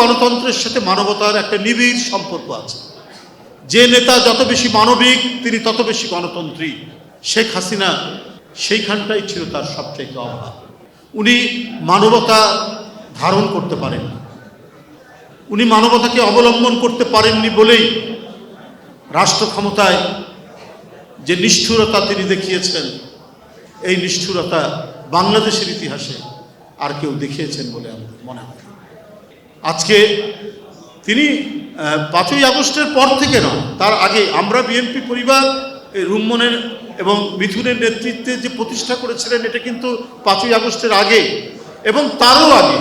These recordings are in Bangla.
গণতন্ত্রের সাথে মানবতার একটা নিবিড় সম্পর্ক আছে। যে নেতা যত বেশি মানবিক, তিনি তত বেশি গণতন্ত্রী। শেখ হাসিনা সেইখানটাই ছিল তার সবচেয়ে অভাব উনি মানবতা ধারণ করতে পারেন উনি মানবতাকে অবলম্বন করতে পারেননি বলেই রাষ্ট্র ক্ষমতায় যে নিষ্ঠুরতা তিনি দেখিয়েছেন, এই নিষ্ঠুরতা বাংলাদেশের ইতিহাসে আর কেউ দেখিয়েছেন বলে আমার মনে হয়। আজকে তিনি পাঁচই আগস্টের পর থেকে নয়, তার আগে আমরা বিএনপি পরিবার রুম্মনের এবং মিথুনের নেতৃত্বে যে প্রতিষ্ঠা করেছিলেন, এটা কিন্তু পাঁচই আগস্টের আগে। এবং তারও আগে,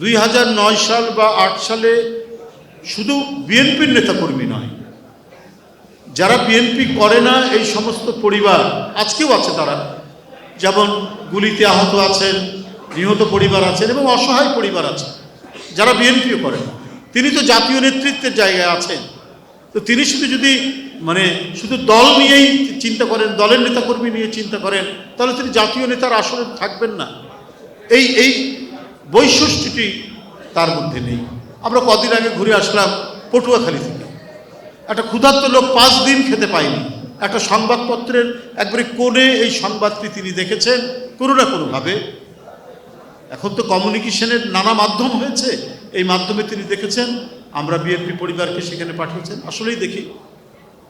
দুই হাজার নয় সাল বা আট সালে শুধু বিএনপির নেতাকর্মী নয়, যারা বিএনপি করে না, এই সমস্ত পরিবার, আজকেও আছে তারা। যেমন গুলিতে আহত আছেন, নিহত পরিবার আছেন এবং অসহায় পরিবার আছে যারা বিএনপিও করেন তিনি তো জাতীয় নেতৃত্বের জায়গায় আছেন। তো তিনি শুধু যদি মানে শুধু দল নিয়েই চিন্তা করেন, দলের নেতাকর্মী নিয়ে চিন্তা করেন, তাহলে তিনি জাতীয় নেতার আসলে থাকবেন না। এই এই বৈশিষ্ট্যটি তার মধ্যে নেই। আমরা কদিন আগে ঘুরে আসলাম পটুয়াখালী থেকে। একটা ক্ষুধার্ত লোক পাঁচ দিন খেতে পায়নি। একটা সংবাদপত্রের একবারে কোণে এই সংবাদটি তিনি দেখেছেন, কোনো না কোনোভাবে এখন তো কমিউনিকেশনের নানা মাধ্যম হয়েছে। এই মাধ্যমে তিনি দেখেছেন, আমরা বিএনপি পরিবারকে সেখানে পাঠিয়েছেন। আসলেই দেখি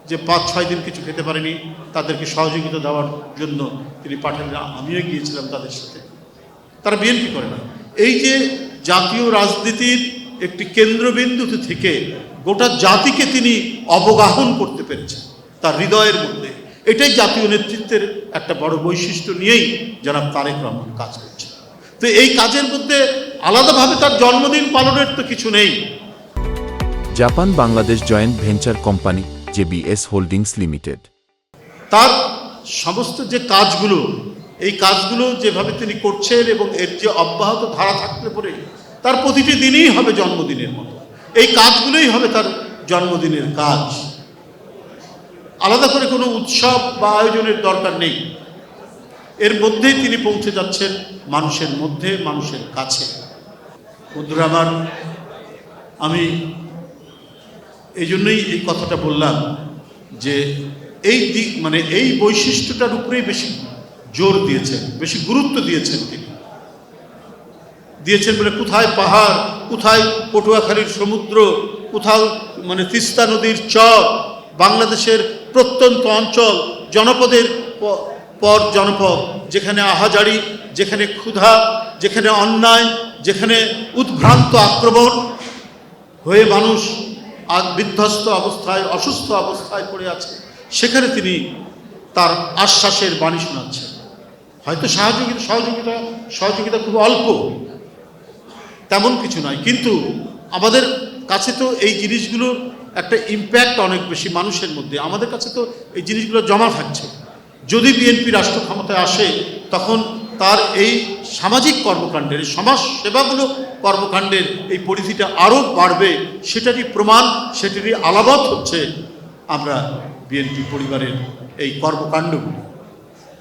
যে পাঁচ, ছয় দিন কিছু খেতে পারেনি, তাদেরকে সহযোগিতা দেওয়ার জন্য তিনি পাঠালেন। আমিও গিয়েছিলাম তাদের সাথে। তারা বিএনপি করে না। এই যে জাতীয় রাজনীতির একটি কেন্দ্রবিন্দুতে থেকে গোটা জাতিকে তিনি অবগাহন করতে পেরেছেন, তার হৃদয়ের মধ্যে। এটাই জাতীয় নেতৃত্বের একটা বড় বৈশিষ্ট্য নিয়েই যারা তারেক রহমান কাজ করছে তো এই কাজের মধ্যে আলাদাভাবে তার জন্মদিন পালনের তো কিছু নেই। Japan Bangladesh joint venture company JBS holdings limited. তার সমস্ত যে কাজগুলো এই কাজগুলো যেভাবে তিনি করছেন এবং এর যে অব্যাহত ধারা থাকতে পরে তার প্রতিটি দিনই হবে জন্মদিনের মতো। এই কাজগুলোই হবে তার জন্মদিনের কাজ। আলাদা করে কোনো উৎসব বা আয়োজনের দরকার নেই। এর মধ্যেই তিনি পৌঁছে যাচ্ছেন মানুষের মধ্যে, মানুষের কাছে। বন্ধুরা আমি এই জন্যই এই কথাটা বললাম যে এই দিক মানে এই বৈশিষ্ট্যটার উপরেই বেশি জোর দিয়েছেন, বেশি গুরুত্ব দিয়েছেন তিনি। দিয়েছেন বলে কোথায় পাহাড়, কোথায় পটুয়াখালীর সমুদ্র, কোথাও মানে তিস্তা নদীর চর, বাংলাদেশের প্রত্যন্ত অঞ্চল, জনপদের পর জনপদ, যেখানে আহাজারি, যেখানে ক্ষুধা, যেখানে অন্যায়, যেখানে উদ্ভ্রান্ত আক্রমণ, হয়ে মানুষ বিধ্বস্ত অবস্থায়, অসুস্থ অবস্থায় পড়ে আছে, সেখানে তিনি তার আশ্বাসের বাণী শোনাচ্ছেন। হয়তো সহযোগিতা সহযোগিতা সহযোগিতা খুব অল্প, তেমন কিছু নয়, কিন্তু আমাদের কাছে তো এই জিনিসগুলোর একটা ইম্প্যাক্ট অনেক বেশি মানুষের মধ্যে, আমাদের কাছে তো এই জিনিসগুলো জমা থাকছে। যদি বিএনপি রাষ্ট্র ক্ষমতায় আসে, তখন তার এই সামাজিক কর্মকাণ্ডের, সমাজ সেবাগুলো কর্মকাণ্ডের এই পরিধিটা আরও বাড়বে, সেটারই প্রমাণ, সেটারই আলাবত হচ্ছে আমরা বিএনপি পরিবারের এই কর্মকাণ্ডগুলো।